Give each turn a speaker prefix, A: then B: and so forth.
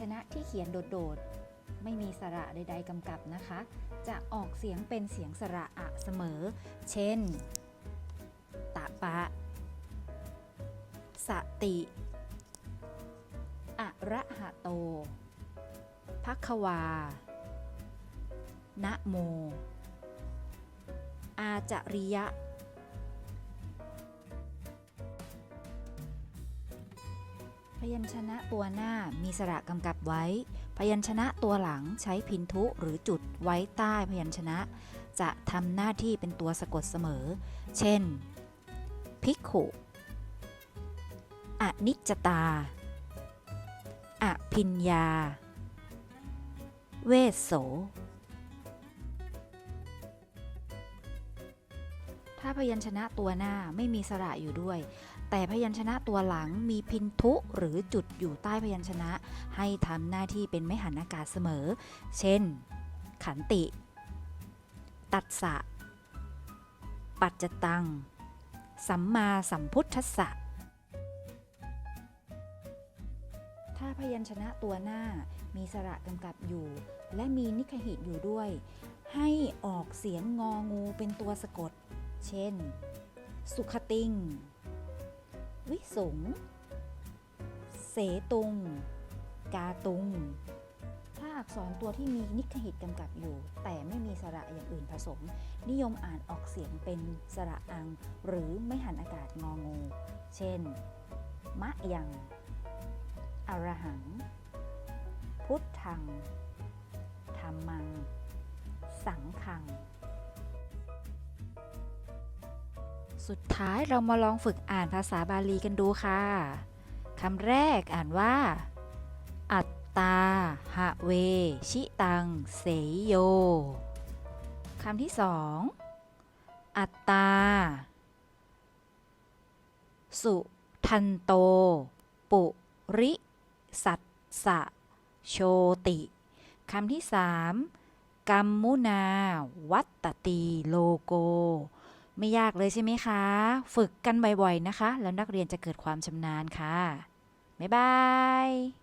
A: ชนะที่เขียนโดดๆ ไม่มีสระใด ๆกำกับนะคะ จะออกเสียงเป็นเสียงสระอะเสมอ เช่น ตะปะ สติ อะระหะโตพักควา นะโม อาจาริยะ พยัญชนะตัวหน้ามีสระกำกับไว้ พยัญชนะตัวหลังใช้พินทุหรือจุดไว้ใต้พยัญชนะ จะทำหน้าที่เป็นตัวสะกดเสมอ เช่นภิกขุอนิจจตา อภิญญา เวสโส ถ้าพยัญชนะตัวหน้าไม่มีสระอยู่ด้วย แต่พยัญชนะตัวหลังมีพินทุหรือจุดอยู่ใต้พยัญชนะ ให้ทำหน้าที่เป็นไม่หันอากาศเสมอ เช่น ขันติ ตัดสะ ปัจจตัง สัมมาสัมพุทธัสสะถ้าพยัญชนะตัวหน้ามีสระกำกับอยู่ และมีนิคหิตอยู่ด้วย ให้ออกเสียงงองูเป็นตัวสะกด เช่น สุขติง วิสง เสตุง กาตุง ถ้าอักษรตัวที่มีนิคหิตกำกับอยู่ แต่ไม่มีสระอย่างอื่นผสม นิยมอ่านออกเสียงเป็นสระอัง หรือไม่หันอากาศงองู เช่น มะยัง อรหัง พุทธัง ธรรมัง สังขัง สุดท้ายเรามาลองฝึกอ่านภาษาบาลีกันดูค่ะ คำแรกอ่านว่า อัตตา หะเว ชิตัง เสยโย คำที่สอง อัตตา สุทันโต ปุริ สัตสะ โชติ คำที่สามกัมมุนา วัตตตีโลโก ไม่ยากเลยใช่ไหมคะ ฝึกกันบ่อยๆนะคะ แล้วนักเรียนจะเกิดความชำนาญค่ะ บ๊ายบาย